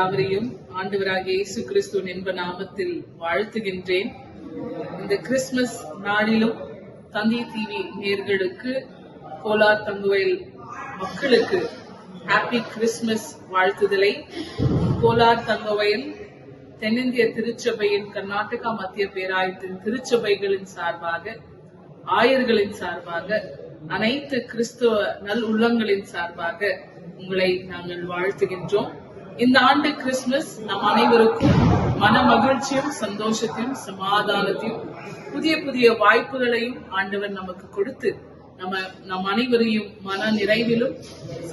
யாவரையும் ஆண்டவராகிய இயேசு கிறிஸ்துவின் என்ப நாமத்தில் வாழ்த்துகின்றேன். இந்த கிறிஸ்துமஸ் நாளிலும் தந்தி டிவி நேர்களுக்கு கோலார் தங்குவயல் மக்களுக்கு ஹாப்பி கிறிஸ்துமஸ் வாழ்த்துதலை. கோலார் தங்கவயல் தென்னிந்திய திருச்சபையின் கர்நாடகா மத்திய பேராயத்தின் திருச்சபைகளின் சார்பாக ஆயர்களின் சார்பாக அனைத்து கிறிஸ்துவ நல் உள்ளங்களின் சார்பாக உங்களை நாங்கள் வாழ்த்துகின்றோம். இந்த ஆண்டு கிறிஸ்துமஸ் நம் அனைவருக்கும் மன மகிழ்ச்சியும் சந்தோஷத்தையும் சமாதானத்தையும் புதிய புதிய வாய்ப்புகளையும் ஆண்டவர் நமக்கு கொடுத்து நம்ம நம் அனைவரையும் மன நிறைவிலும்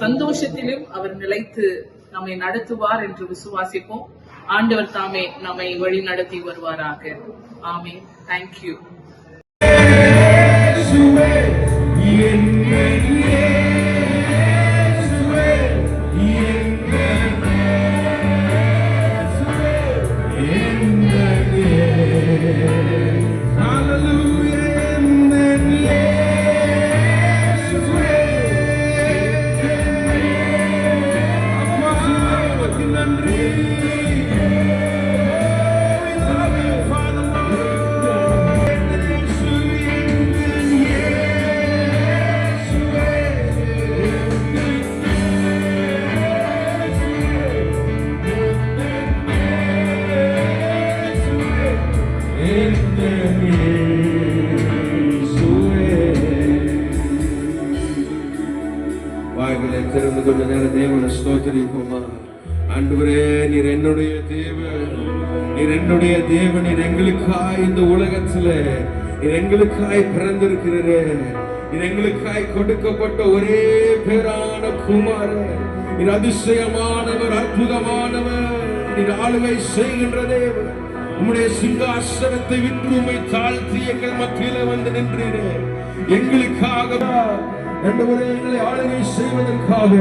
சந்தோஷத்திலும் அவர் நிலைத்து நம்மை நடத்துவார் என்று விசுவாசிப்போம். ஆண்டவர் தாமே நம்மை வழி நடத்தி வருவாராக. ஆமே தேங்க்யூ கொஞ்ச நேரம் தேவனை ஸ்தோத்திரிப்போமா ஆண்டவரே நீர் என்னுடைய தேவன். நீர் என்னுடைய தேவன். நீர் எங்களுக்காய் இந்த உலகத்துல. நீர் எங்களுக்காய் பிறந்திருக்கிறீரே. நீர் எங்களுக்காய் கொடுக்கப்பட்ட ஒரே பேரான குமார. நீர் அதிசயமானவர் அற்புதமானவர். நீர் ஆளுகை செய்கின்ற தேவன். உம்முடைய சிங்காசனத்தை விற்று உம்மை தாழ்த்தி எங்கள் மத்தியில வந்து நின்றீரே. எங்களுக்காக ஆண்டவரே எங்களை ஆளுகை செய்வதற்காக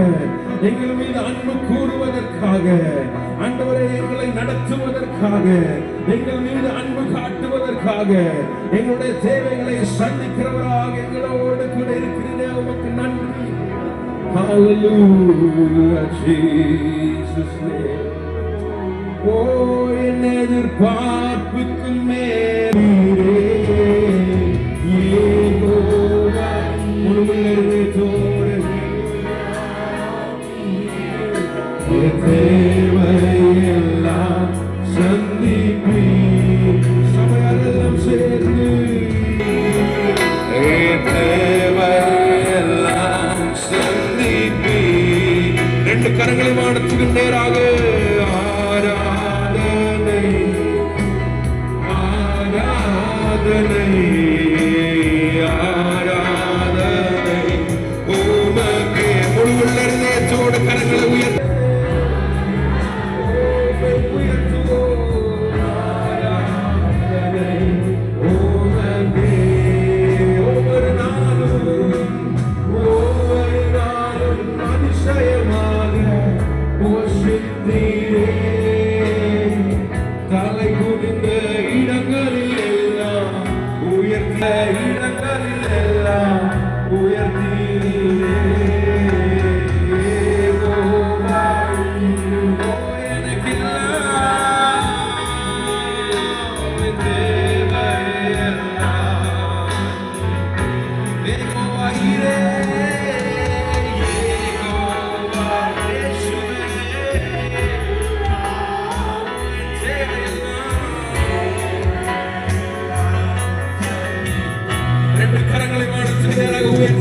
எங்கள் மீது அன்பு கூறுவதற்காக ஆண்டவரே எங்களை நடத்துவதற்காக எங்கள் மீது அன்பு காட்டுவதற்காக எங்களுடைய தேவைகளை சந்திக்கிறவராக எங்களோடு கூட இருக்கிறதே உமக்கு நன்றி. Hallelujah, Jesus name. ஓ என் எதிர்பார்ப்புக்கு மேலே ഞങ്ങളെ നേരാകെ.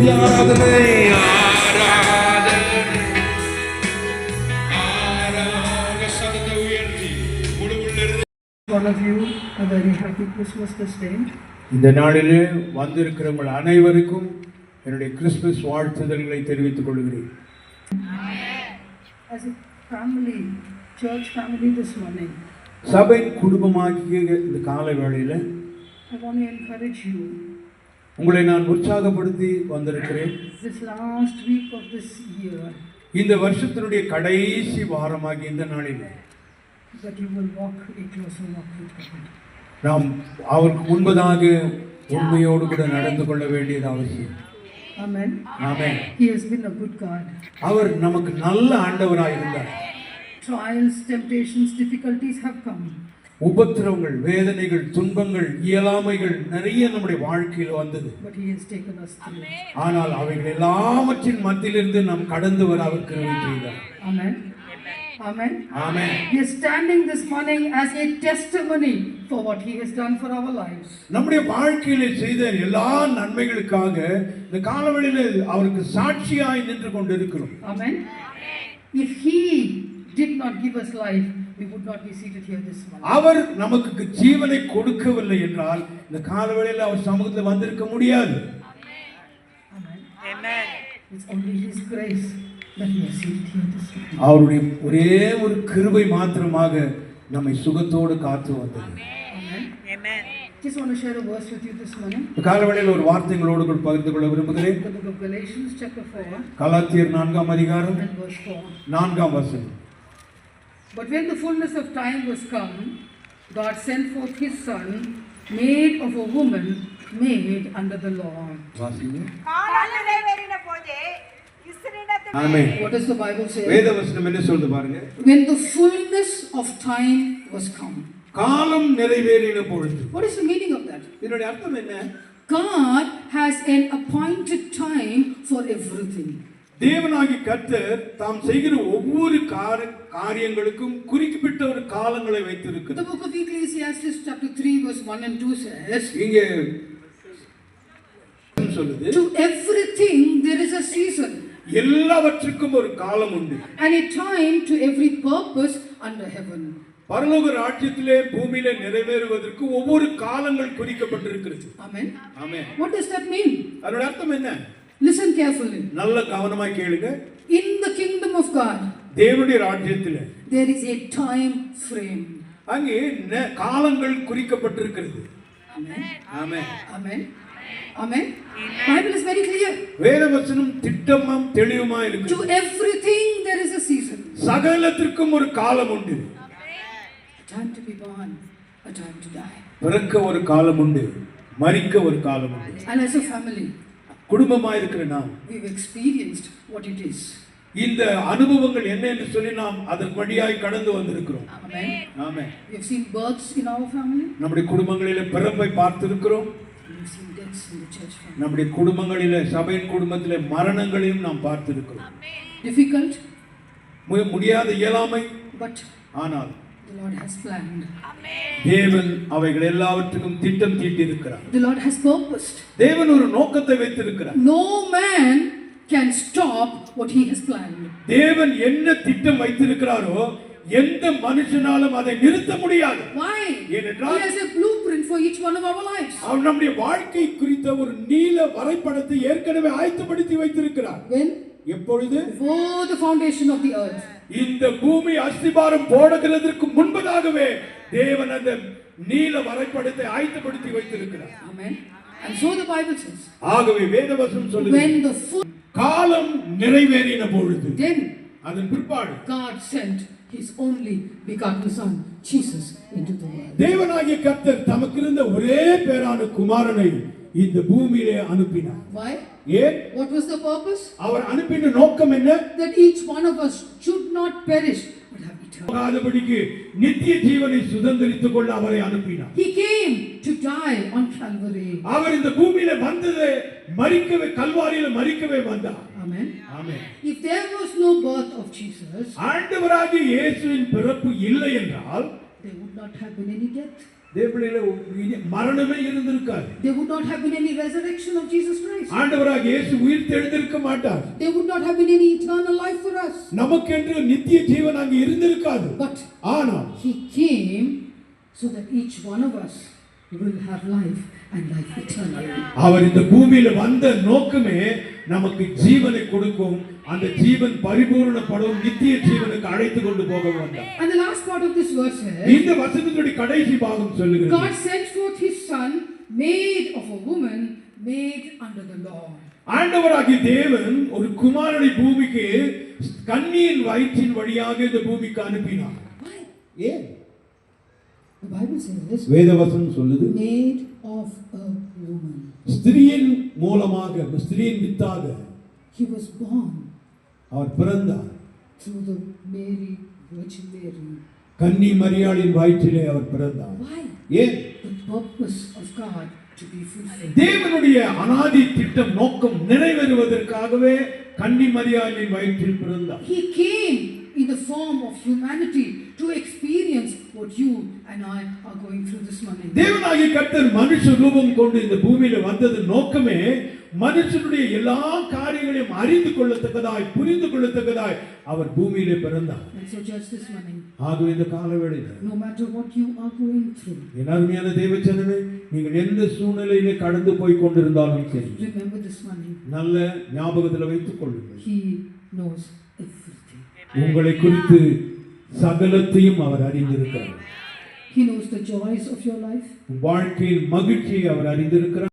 ஆராதனை ஆராதனை ஆராக சதத்தை உயர்த்தி முழுவுள்ளிருந்து all of you a very happy Christmas this day. இந்த நாளிலே வந்திருக்கிறவங்கள் அனைவருக்கும் என்னுடைய கிறிஸ்துமஸ் வாழ்த்துதல்களை தெரிவித்துக் கொள்கிறேன் As a family, church family this morning, சபை குடும்பமாகிய இந்த கால வேளையில I want to encourage you உங்களை நான் உற்சாகப்படுத்தி வந்திருக்கிறேன் இந்த வருஷத்தினுடைய கடைசி வாரமாகிய இந்த நாளில். நாம் அவருக்கு முன்பதாக உண்மையோடு கூட நடந்து கொள்ள வேண்டியது அவசியம். அவர் நமக்கு நல்ல ஆண்டவராய் இருந்தார் Trials, temptations, difficulties have come. உபத்திரவங்கள் வேதனைகள் துன்பங்கள் இயலாமைகள் நிறைய நம்முடைய வாழ்க்கையில் வந்தது But He has taken us through. ஆனால் அவைகள் எல்லாவற்றின் மத்தியிலிருந்து நாம் கடந்து வர அவர் செய்தார் Amen. Amen. Amen He is standing this morning as a testimony for what He has done for our lives. நம்முடைய வாழ்க்கையில செய்த எல்லா நன்மைகளுக்காக இந்த காலவெளியில் அவருக்கு சாட்சியாய் நின்று கொண்டிருக்கிறோம் Amen. If He did not give us life, we would not be seated here this morning. அவர் நமக்கு ஜீவனை கொடுக்கவில்லை என்றால் இந்த காலவெளியில் அவர் சமூகத்தில் வந்திருக்க முடியாது. அவருடைய ஒரே ஒரு கிருபை மாத்திரமாக நம்மை சுகத்தோடு காத்து வந்தது காலவெளியில் ஒரு வார்த்தைகளோடு கூட பகிர்ந்து கொள்ள விரும்புகிறேன் The book of Galatians, chapter 4, கலாத்தியர் நான்காம் அதிகாரம் and verse 4. நான்காம் வசனம் But when the fullness of time was come, God sent forth his Son, made of a woman, made under the law. வாசிங்க. காலம் நிறைவேறின போதே இஸ்ரவேலிடத்தில் ஆமென் What does the Bible say? வேத வசனம் என்ன சொல்லுது பாருங்க When the fullness of time was come. காலம் நிறைவேறின பொழுது What is the meaning of that? இதனுடைய அர்த்தம் என்ன God has an appointed time for everything. தேவனாகி கர்த்தர் தாம் செய்கிற ஒவ்வொரு கார காரியங்களுக்கும் குறிப்பிட்ட ஒரு காலங்களை The வைத்திருக்கிறார் book of Ecclesiastes, chapter 3, verse 1 and 2 says, இங்கே சொல்லுது To everything there is a season, எல்லாவற்றுக்கும் ஒரு காலம் உண்டு and a time to every purpose under heaven. பரலோக ராஜ்யத்திலே பூமியிலே நிறைவேறுவதற்கு ஒவ்வொரு காலங்கள் குறிக்கப்பட்டிருக்கிறது Amen. Amen What does that mean? அதோட அர்த்தம் என்ன Listen carefully. நல்ல கவனமாய் கேளுங்க In the kingdom of God, தேவனுடைய ராஜ்யத்திலே there is a time frame. அங்கே காலங்கள் குறிக்கப்பட்டிருக்கிறது Amen. Amen Amen. Amen. Bible is very clear. வேதவசனம் திட்டமாம் தெளிவுமா இருக்கு To everything there is a season. சகலத்திற்கும் ஒரு காலம் உண்டு A time to be born, a time to die. பிறக்க ஒரு காலம் உண்டு மரிக்க ஒரு காலம் உண்டு And as a family, குடும்பமா இருக்கிற நாம் we've experienced what it is. இந்த அனுபவங்கள் என்ன என்று சொல்லி நாம் அதன் வழியாய் கடந்து வந்திருக்கிறோம். ஆமென் We've seen births in our family. நம்முடைய குடும்பங்களிலே பிறப்பை பார்த்திருக்கிறோம் We've seen deaths in the church family. நம்முடைய குடும்பங்களிலே சபையின் குடும்பத்திலே மரணங்களையும் நாம் பார்த்திருக்கிறோம் Difficult, முடியாத இயலாமை but ஆனால் the Lord has planned. தேவன் அவைகள் எல்லாவற்றுக்கும் திட்டம் தீட்டியிருக்கிறார் The Lord has purposed. தேவன் ஒரு நோக்கத்தை வைத்திருக்கிறார் No man can stop what he has planned. தேவன் என்ன திட்டம் வைத்திருக்கிறாரோ எந்த மனுஷனாலும் அதை நிறுத்த முடியாது Why? ஏனென்றால் He has a blueprint for each one of our lives. அவர் நம்முடைய வாழ்க்கை குறித்த ஒரு நீல வரைபடத்தை ஏற்கனவே ஆயத்தப்படுத்தி வைத்திருக்கிறார் When? எப்பொழுது Before the foundation of the earth. இந்த பூமி அஸ்திபாரம் போடுகிறதற்கு முன்பதாகவே தேவன் அந்த நீல வரைபடத்தை ஆயத்தப்படுத்தி வைத்திருக்கிறார் Amen. And so the Bible says, ஆகவே வேதவசனம் சொல்லுது when the full, காலம் நிறைவேறின பொழுது then அதன் பிற்பாடு God sent his only begotten son, Jesus, into the world. தேவனாகிய கர்த்தர் தமக்கு இருந்த ஒரே பேரான குமாரனை இந்த பூமியிலே அனுப்பினார் Why? ஏன் What was the purpose? அவர் அனுப்பின நோக்கம் என்ன That each one of us should not perish, but have eternal. போகாதபடிக்கு நித்திய ஜீவனை சுதந்திரித்துக் கொள்ள அவரை அனுப்பினார் He came to die on Calvary. அவர் இந்த பூமியில வந்தது மறிக்கவே கல்வாரியில மறிக்கவே வந்தார் Amen. Amen If there was no birth of Jesus, ஆண்டவராகிய இயேசுவின் பிறப்பு இல்லை என்றால் there would not have been any death. தேவனில மரணமே இருந்திருக்காது There would not have been any resurrection of Jesus Christ. ஆண்டவராகிய இயேசு உயிர் தெழுந்திருக்க மாட்டார் There would not have been any eternal life for us. நமக்கென்று நித்திய ஜீவன் அங்கு இருந்திருக்காது But ஆனால் He came so that each one of us will have life and life eternally. அவர் இந்த பூமியில வந்த நோக்கமே நமக்கு ஜீவனை கொடுக்கும். அந்த ஜீவன் பரிபூரணப்படும். நித்திய ஜீவனுக்கு அழைத்து கொண்டு போக வந்தார் And the last part of this verse says, இந்த வசனத்துடைய கடைசி பாகம் சொல்லுகிறது. God sent forth His Son, made of a woman, made under the law. ஆண்டவராகிய தேவன் ஒரு குமாரனை பூமிக்கு கண்ணியின் வயிற்றின் வழியாக இந்த பூமிக்கு அனுப்பினார். Why? ஏன்? The Bible says, வேதவசனம் சொல்லுது. made of a woman. ஸ்திரியின் மூலமாக ஸ்திரீயின் வித்தாக he was born அவர் பிறந்தார் through the Mary, Virgin Mary. கன்னி மரியாளின் வயிற்றிலே அவர் பிறந்தார் Why? ஏன் The purpose of God to be fulfilled. தேவனுடைய அனாதி திட்டம் நோக்கம் நிறைவேறுவதற்காகவே கன்னி மரியாளின் வயிற்றில் பிறந்தார் He came in the form of humanity to experience what you and I are going through this morning. தேவனாகிய கர்த்தர் மனுஷ ரூபம் கொண்டு இந்த பூமியில வந்தது நோக்கமே மனுஷனுடைய எல்லா காரியங்களையும் அறிந்து கொள்ளத்தக்கதாய் புரிந்து கொள்ளத்தக்கதாய் அவர் பூமியிலே பிறந்தார் so, just this morning, ஆகவே இந்த காலவேளையில் no matter what you are going through, என் அருமையான தேவச்சனமே நீங்கள் எந்த சூழ்நிலையிலே கடந்து போய் கொண்டிருந்தாலும் சரி remember this morning, நல்ல ஞாபகத்தில் வைத்துக் கொள்ளுங்கள் He knows everything. உங்களை குறித்து சகலத்தையும் அவர் அறிந்திருக்கிறார் He knows the joys of your life. உன் வாழ்க்கையின் மகிழ்ச்சியை அவர் அறிந்திருக்கிறார்